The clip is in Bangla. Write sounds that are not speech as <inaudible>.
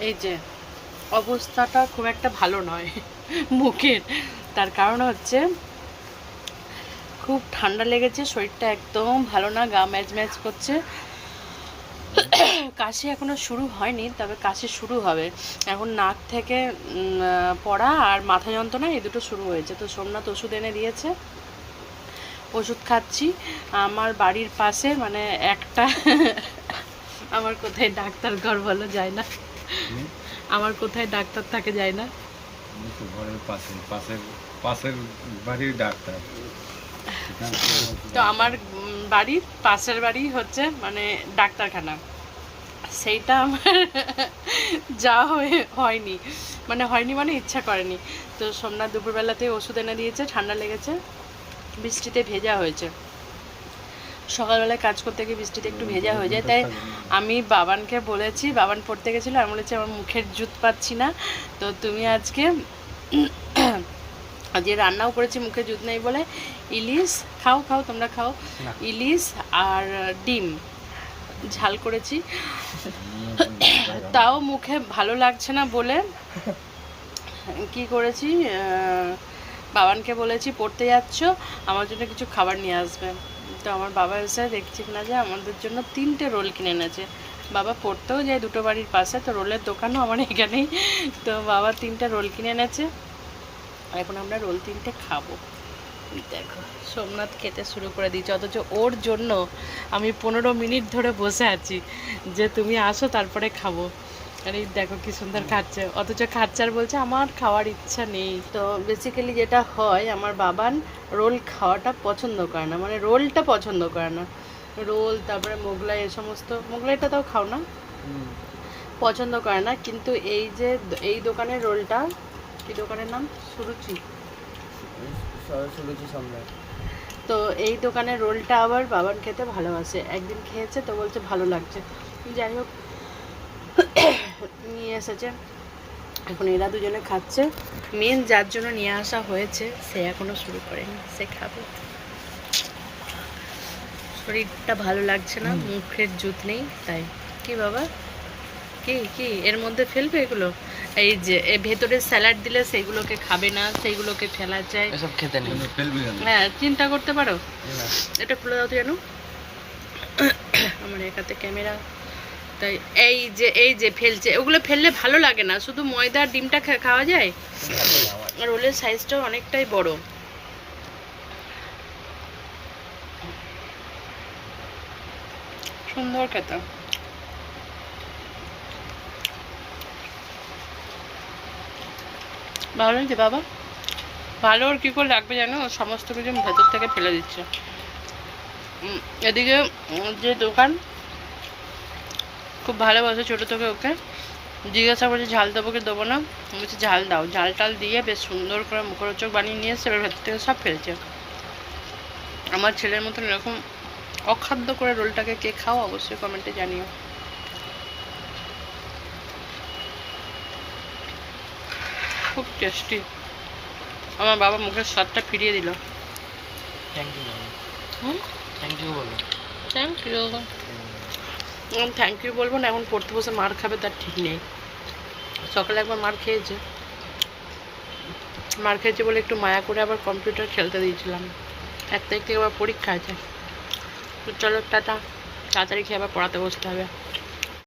এই যে, অবস্থাটা খুব একটা ভালো নয় <laughs> মুখের। তার কারণ হচ্ছে, খুব ঠান্ডা লেগেছে, শরীরটা একদম ভালো না, গা ম্যাচ ম্যাচ করছে। <clears throat> কাশি এখনও শুরু হয়নি, তবে কাশি শুরু হবে। এখন নাক থেকে পড়া আর মাথা যন্ত্রণা, এই দুটো শুরু হয়েছে। তো সোমনাথ ওষুধ এনে দিয়েছে, ওষুধ খাচ্ছি। আমার বাড়ির পাশে মানে একটা, <laughs> আমার কোথায় ডাক্তার ঘর বলো যায় না? আমার কোথায় ডাক্তার থাকে যায় না। তো ঘরের পাশে পাশের পাশের বাড়ির ডাক্তার। তো আমার বাড়ির পাশের বাড়ি হচ্ছে মানে ডাক্তারখানা। সেইটা আমার যা হয়ে হয়নি। মানে হয়নি মানে ইচ্ছা করেনি। তো সোমনাথ দুপুরবেলাতে ওষুধ এনে দিয়েছে ঠান্ডা লেগেছে বৃষ্টিতে ভেজা হয়েছে। সকালবেলায় কাজ করতে গিয়ে বৃষ্টিতে একটু ভেজা হয়ে যায়। তাই আমি বাবানকে বলেছি বাবান পড়তে গেছিল আমি বলেছি আমার মুখের জুত পাচ্ছি না। তো তুমি আজকে <clears throat> আজকে রান্নাও করেছি মুখে জুত নেই বলে। ইলিশ খাও খাও তোমরা খাও। ইলিশ আর ডিম ঝাল করেছি। তাও মুখে ভালো লাগছে না বলে <laughs> কি করেছি বাবানকে বলেছি পড়তে যাচ্ছ আমার জন্য কিছু খাবার নিয়ে আসবে। তো আমার বাবা এসে দেখছি না যে আমাদের জন্য তিনটে রোল কিনে এনেছে। বাবা পড়তেও যায় দুটো বাড়ির পাশে, তো রোলের দোকানও আমার এখানেই। তো বাবা তিনটে রোল কিনে এনেছে। এখন আমরা রোল তিনটে খাব। দেখো, সোমনাথ খেতে শুরু করে দিয়েছে, অথচ ওর জন্য আমি পনেরো মিনিট ধরে বসে আছি যে তুমি আসো, তারপরে খাব। আর এই দেখো কি সুন্দর খাচ্ছে। অথচ খাচ্ছে আর বলছে আমার খাওয়ার ইচ্ছা নেই। তো বেসিক্যালি যেটা হয় আমার বাবান রোল খাওয়াটা পছন্দ করে না। মানে রোলটা পছন্দ করে না। রোল তারপরে মোগলাই এ সমস্ত। মোগলাইটা তাও খাও না। পছন্দ করে না। কিন্তু এই যে এই দোকানের রোলটা কি দোকানের নাম? সুরুচি। সুরুচি সম্রাট তো এই দোকানের রোলটা আবার বাবান খেতে ভালোবাসে। একদিন খেয়েছে তো বলছে ভালো লাগছে। যাই হোক নিয়ে এসেছে। এখন এরা দুজনে খাচ্ছে। মেন যার জন্য নিয়ে আসা হয়েছে সে এখনও শুরু করেনি সে খাবে। শরীরটা ভালো লাগছে না মুখের জুত নেই তাই। কি বাবা? কি কি? এর মধ্যে ফেলবে এগুলো? এই যে ভেতরে স্যালাড দিলে সেইগুলোকে খাবে না সেইগুলোকে ফেলা যায়। এসব খেতে নেই। ফেলবি হ্যাঁ চিন্তা করতে পারো। এটা খুলে দাও তো জানো। আমার একাতে ক্যামেরা তাই এই যে এই যে ফেলছে, ওগুলো ফেললে ভালো লাগে না, শুধু ময়দা আর ডিমটা খাওয়া যায়। আর রোলের সাইজটাও অনেকটাই বড়। সুন্দর খেতে। ভালো লাগছে বাবা? ভালো ওর কী করে লাগবে জানো? সমস্ত কিছু ভেতর থেকে ফেলে দিচ্ছে। এদিকে যে দোকান খুব ভালোবাসে ছোটো থেকে ওকে। জিজ্ঞাসা করছে ঝাল দেবো কি দেবো না? বলছি ঝাল দাও। ঝাল টাল দিয়ে বেশ সুন্দর করে মুখরোচক বানিয়ে নিয়ে এসে এবার ভেতর থেকে সব ফেলছে। আমার ছেলের মতন এরকম অখাদ্য করে রোলটাকে কে খাও অবশ্যই কমেন্টে জানিও। খুব টেস্টি আমার বাবা মুখের স্বাদটা ফিরিয়ে দিল। থ্যাংক ইউ থ্যাংক ইউ বলো। থ্যাংক ইউ থ্যাংক ইউ বলব না, এখন পড়তে বসে মার খাবে, তার ঠিক নেই। সকালে একবার মার খেয়েছে। মার খেয়েছে বলে একটু মায়া করে আবার কম্পিউটার খেলতে দিয়েছিলাম। এক তারিখ থেকে আবার পরীক্ষা আছে। তো চলো টাটা। তাড়াতাড়ি খেয়ে আবার পড়াতে বসতে হবে।